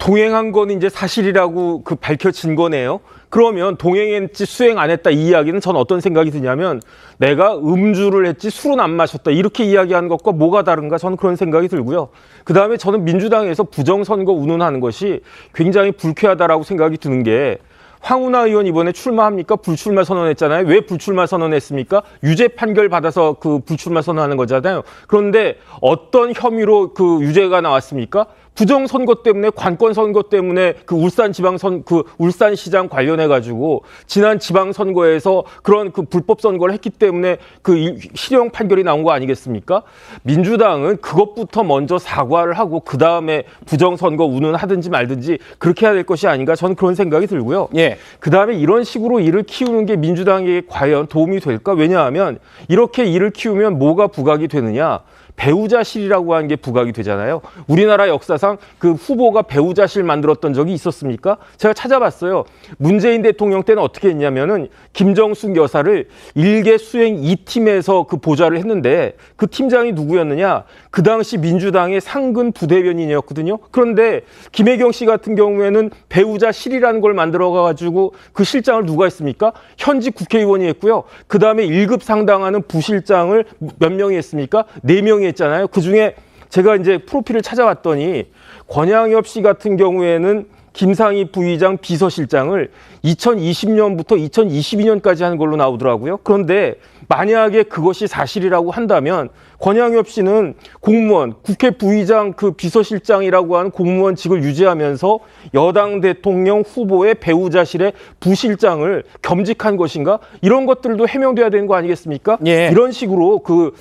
동행한 건 이제 사실이라고 그 밝혀진 거네요. 그러면 동행했지 수행 안 했다 이 이야기는 전 어떤 생각이 드냐면 내가 음주를 했지 술은 안 마셨다 이렇게 이야기하는 것과 뭐가 다른가 저는 그런 생각이 들고요. 그 다음에 저는 민주당에서 부정선거 운운하는 것이 굉장히 불쾌하다라고 생각이 드는 게 황운하 의원 이번에 출마합니까? 불출마 선언했잖아요. 왜 불출마 선언했습니까? 유죄 판결 받아서 그 불출마 선언하는 거잖아요. 그런데 어떤 혐의로 그 유죄가 나왔습니까? 부정 선거 때문에 관권 선거 때문에 그 울산 지방 선그 울산 시장 관련해 가지고 지난 지방 선거에서 그런 그 불법 선거를 했기 때문에 그 이- 실형 판결이 나온 거 아니겠습니까? 민주당은 그것부터 먼저 사과를 하고 그 다음에 부정 선거 운운하든지 말든지 그렇게 해야 될 것이 아닌가 저는 그런 생각이 들고요. 예. 그 다음에 이런 식으로 일을 키우는 게 민주당에게 과연 도움이 될까? 왜냐하면 이렇게 일을 키우면 뭐가 부각이 되느냐? 배우자실이라고 하는 게 부각이 되잖아요. 우리나라 역사상 그 후보가 배우자실 만들었던 적이 있었습니까? 제가 찾아봤어요. 문재인 대통령 때는 어떻게 했냐면은 김정숙 여사를 일개 수행 2팀에서 그 보좌를 했는데 그 팀장이 누구였느냐? 그 당시 민주당의 상근 부대변인이었거든요. 그런데 김혜경 씨 같은 경우에는 배우자실이라는 걸 만들어 가지고 그 실장을 누가 했습니까? 현직 국회의원이 했고요. 그 다음에 1급 상당하는 부실장을 몇 명이 했습니까? 네명이 했잖아요. 그 중에 제가 이제 프로필을 찾아봤더니 권양엽 씨 같은 경우에는 김상희 부의장 비서실장을 2020년부터 2022년까지 한 걸로 나오더라고요. 그런데 만약에 그것이 사실이라고 한다면 권양엽 씨는 공무원, 국회 부의장 그 비서실장이라고 하는 공무원직을 유지하면서 여당 대통령 후보의 배우자실의 부실장을 겸직한 것인가? 이런 것들도 해명돼야 되는 거 아니겠습니까? 예. 이런 식으로 그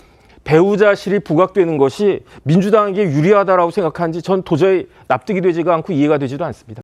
배우자실이 부각되는 것이 민주당에게 유리하다라고 생각하는지 전 도저히 납득이 되지가 않고 이해가 되지도 않습니다.